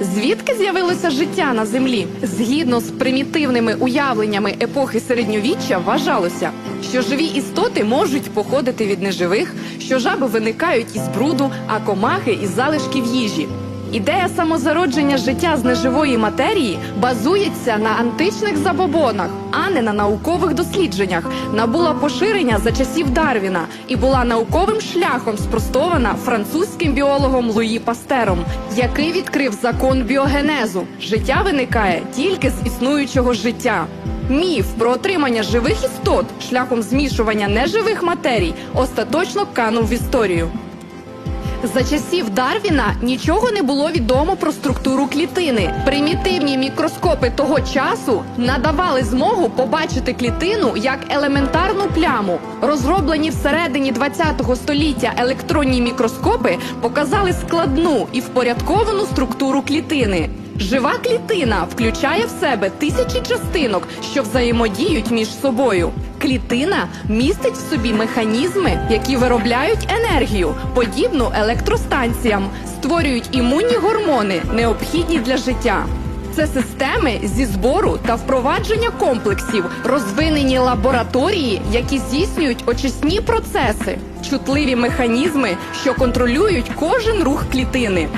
Звідки з'явилося життя на землі? Згідно з примітивними уявленнями епохи середньовіччя, вважалося, що живі істоти можуть походити від неживих, що жаби виникають із бруду, а комахи із залишків їжі. Ідея самозародження життя з неживої матерії базується на античних забобонах, а не на наукових дослідженнях. Набула поширення за часів Дарвіна і була науковим шляхом спростована французьким біологом Луї Пастером, який відкрив закон біогенезу. Життя виникає тільки з існуючого життя. Міф про отримання живих істот шляхом змішування неживих матерій остаточно канув в історію. За часів Дарвіна нічого не було відомо про структуру клітини. Примітивні мікроскопи того часу надавали змогу побачити клітину як елементарну пляму. Розроблені всередині ХХ століття електронні мікроскопи показали складну і впорядковану структуру клітини. Жива клітина включає в себе тисячі частинок, що взаємодіють між собою. Клітина містить в собі механізми, які виробляють енергію, подібну електростанціям, створюють імунні гормони, необхідні для життя. Це системи зі збору та впровадження комплексів, розвинені лабораторії, які здійснюють очисні процеси, чутливі механізми, що контролюють кожен рух клітини.